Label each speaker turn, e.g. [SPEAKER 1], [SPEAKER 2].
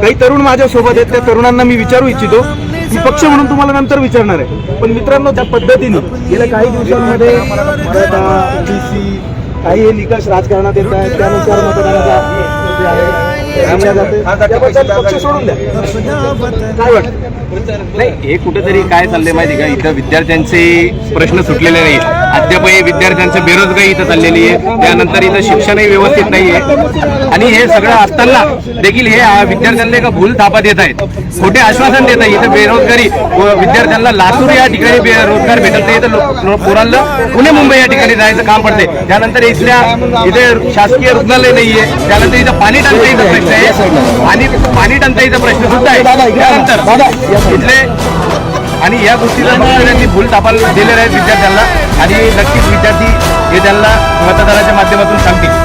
[SPEAKER 1] काही तरुण माझ्या सोबत आहेत त्या तरुणांना मी विचारू इच्छितो. मी पक्ष म्हणून तुम्हाला नंतर विचारणार आहे. पण मित्रांनो त्या पद्धतीने गेल्या काही दिवसांमध्ये काही हे निकष राजकारणात येत आहेत. त्यानुसार मतदानाचा जे आहे ते आणल्या जाते. त्याबद्दल पक्ष सोडून द्या. काय वाटतं?
[SPEAKER 2] नाही हे कुठेतरी काय चाललंय माहिती का? इथं विद्यार्थ्यांचे प्रश्न सुटलेले नाही अद्यापही विद्यार्थ्यांचं बेरोजगारी इथं चाललेली आहे. त्यानंतर इथं शिक्षणही व्यवस्थित नाही आहे आणि हे सगळं असताना देखील हे विद्यार्थ्यांना एका भूल थापा देत आहेत. खोटे आश्वासन देत आहे इथं बेरोजगारी व विद्यार्थ्यांना लातूर या ठिकाणी रोजगार भेटत नाही. लो- पोरांना पुणे मुंबई या ठिकाणी जायचं काम पडते त्यानंतर इथल्या इथे शासकीय रुग्णालय नाहीये. त्यानंतर इथं पाणी टंचाईचा प्रश्न आहे आणि पाणी टंचाईचा प्रश्न सुद्धा आहे. त्यानंतर इथले आणि या गोष्टीला त्यांनी भूल तापाल दिलेल्या आहेत विद्यार्थ्यांना. आणि नक्कीच विद्यार्थी हे त्यांना मतदानाच्या माध्यमातून सांगतील.